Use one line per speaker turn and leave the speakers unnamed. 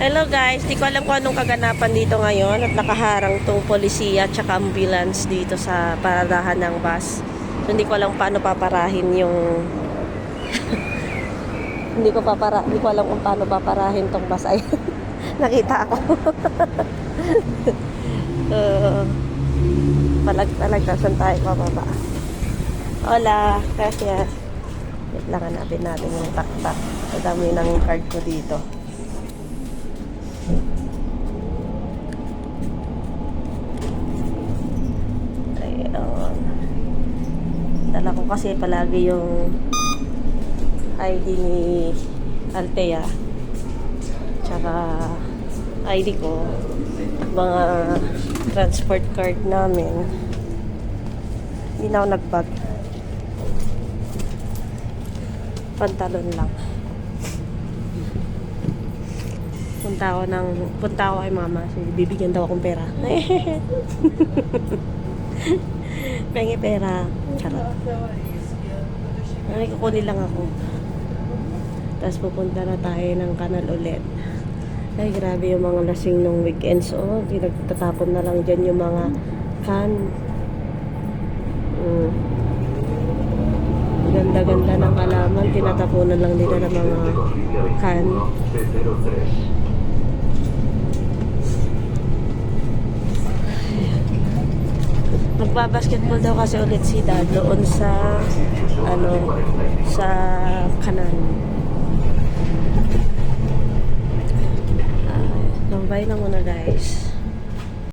Hello guys, di ko alam kung anong kaganapan dito ngayon at nakaharang tong polisiya at saka ambulance dito sa paradahan ng bus. So, hindi ko alam paano paparahin yung hindi ko papara hindi ko alam kung paano paparahin tong bus ay nakita ako. uh, palag-palag saan tayo bababa. Hola, gracias. Wait lang hanapin natin yung taktak. Madami ng card ko dito. Ayun. Dala ko kasi palagi yung ID ni Altea. Tsaka ID ko. Mga transport card namin. Hindi na ako nag-bag. Pantalon lang. Punta ako ng punta ako kay mama kasi bibigyan daw akong pera. Pengi pera. Charot. Ay, kukunin lang ako. Tapos pupunta na tayo ng kanal ulit. Ay, grabe yung mga lasing nung weekends. Oh, pinagtatapon na lang dyan yung mga can. Mm. Ganda-ganda ng kalaman. Tinatapunan lang nila ng mga can. Magbabasketball daw kasi ulit si Dad doon sa ano sa kanan. Uh, Bye na muna guys.